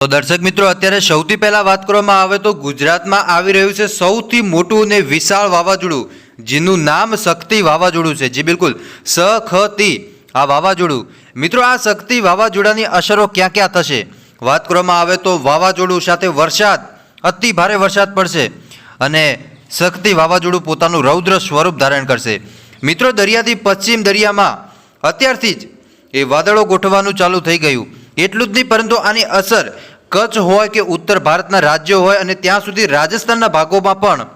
તો દર્શક મિત્રો, અત્યારે સૌથી પહેલા વાત કરવામાં આવે તો ગુજરાતમાં આવી રહ્યું છે સૌથી મોટું અને વિશાળ વાવાઝોડું, જેનું નામ શક્તિ વાવાઝોડું છે. જે બિલકુલ સ ખ તી આ વાવાઝોડું. મિત્રો, આ શક્તિ વાવાઝોડાની અસરો ક્યાં ક્યાં થશે? વાત કરવામાં આવે તો વાવાઝોડું સાથે વરસાદ, અતિ ભારે વરસાદ પડશે અને શક્તિ વાવાઝોડું પોતાનું રૌદ્ર સ્વરૂપ ધારણ કરશે. મિત્રો, દરિયાથી પશ્ચિમ દરિયામાં અત્યારથી જ એ વાદળો ગોઠવવાનું ચાલુ થઈ ગયું. એટલું જ નહીં, પરંતુ આની અસર કચ્છ હોય કે ઉત્તર ભારતના રાજ્યો હોય અને ત્યાં સુધી રાજસ્થાનના ભાગોમાં પણ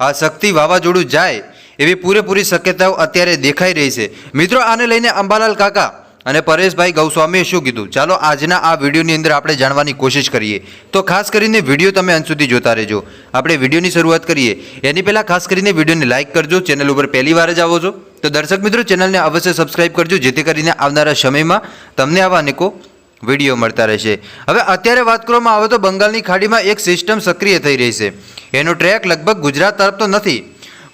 આ શક્તિ વાવાઝોડું જાય એવી પૂરેપૂરી શક્યતાઓ અત્યારે દેખાઈ રહી છે. મિત્રો, આને લઈને અંબાલાલ કાકા અને પરેશભાઈ ગૌસ્વામીએ શું કીધું? ચાલો, આજના આ વિડીયોની અંદર આપણે જાણવાની કોશિશ કરીએ. તો ખાસ કરીને વીડિયો તમે અંત સુધી જોતા રહેજો. આપણે વિડીયોની શરૂઆત કરીએ. એની પહેલાં ખાસ કરીને વિડીયોને લાઇક કરજો, ચેનલ ઉપર પહેલી વાર જ આવો છો, તો દર્શક મિત્રો, ચેનલને અવશ્ય સબસ્ક્રાઇબ કરજો, જેથી કરીને આવનારા સમયમાં તમને આવા અનેકો વીડિયો મળતા રહેશે. હવે અત્યારે વાત કરવામાં આવે તો બંગાળની ખાડીમાં એક સિસ્ટમ સક્રિય થઈ રહી છે. એનો ટ્રેક લગભગ ગુજરાત તરફ તો નથી.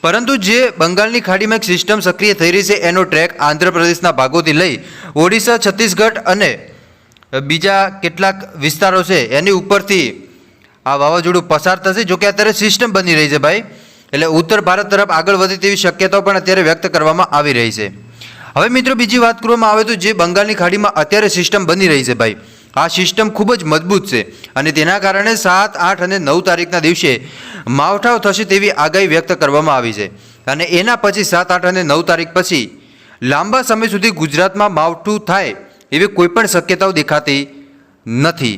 પરંતુ જે બંગાળની ખાડીમાં એક સિસ્ટમ સક્રિય થઈ રહી છે, એનો ટ્રેક આંધ્રપ્રદેશના ભાગોથી લઈ ઓડિશા, છત્તીસગઢ અને બીજા કેટલાક વિસ્તારો છે, એની ઉપરથી આ વાવાઝોડું પસાર થશે. જોકે અત્યારે સિસ્ટમ બની રહી છે ભાઈ. એટલે ઉત્તર ભારત તરફ આગળ વધે તેવી શક્યતાઓ પણ અત્યારે વ્યક્ત કરવામાં આવી રહી છે. હવે મિત્રો બીજી વાત કરવામાં આવે તો જે બંગાળની ખાડીમાં અત્યારે સિસ્ટમ બની રહી છે ભાઈ, આ સિસ્ટમ ખૂબ જ મજબૂત છે અને તેના કારણે સાત, આઠ અને નવ તારીખના દિવસે માવઠાઓ થશે તેવી આગાહી વ્યક્ત કરવામાં આવી છે. અને એના પછી સાત, આઠ અને નવ તારીખ પછી લાંબા સમય સુધી ગુજરાતમાં માવઠું થાય એવી કોઈપણ શક્યતાઓ દેખાતી નથી.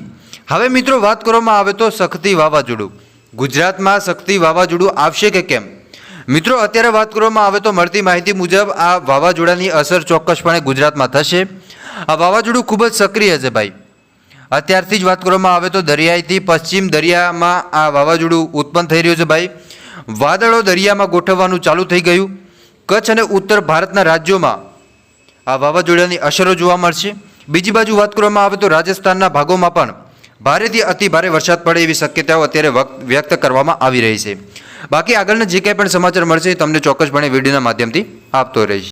હવે મિત્રો વાત કરવામાં આવે તો શક્તિ વાવાઝોડું. ગુજરાતમાં શક્તિ વાવાઝોડું આવશે કે કેમ? મિત્રો, અત્યારે વાત કરવામાં આવે તો મળતી માહિતી મુજબ આ વાવાઝોડાની અસર ચોક્કસપણે ગુજરાતમાં થશે. આ વાવાઝોડું ખૂબ જ સક્રિય છે ભાઈ. અત્યારથી જ વાત કરવામાં આવે તો દરિયાઈથી પશ્ચિમ દરિયામાં આ વાવાઝોડું ઉત્પન્ન થઈ રહ્યું છે ભાઈ. વાદળો દરિયામાં ગોઠવવાનું ચાલુ થઈ ગયું. કચ્છ અને ઉત્તર ભારતના રાજ્યોમાં આ વાવાઝોડાની અસરો જોવા મળશે. બીજી બાજુ વાત કરવામાં આવે તો રાજસ્થાનના ભાગોમાં પણ ભારેથી અતિ ભારે વરસાદ પડે એવી શક્યતાઓ અત્યારે વ્યક્ત કરવામાં આવી રહી છે. બાકી આગળના જે કંઈ પણ સમાચાર મળશે તમને ચોક્કસપણે વિડીયોના માધ્યમથી આપતો રહીશ.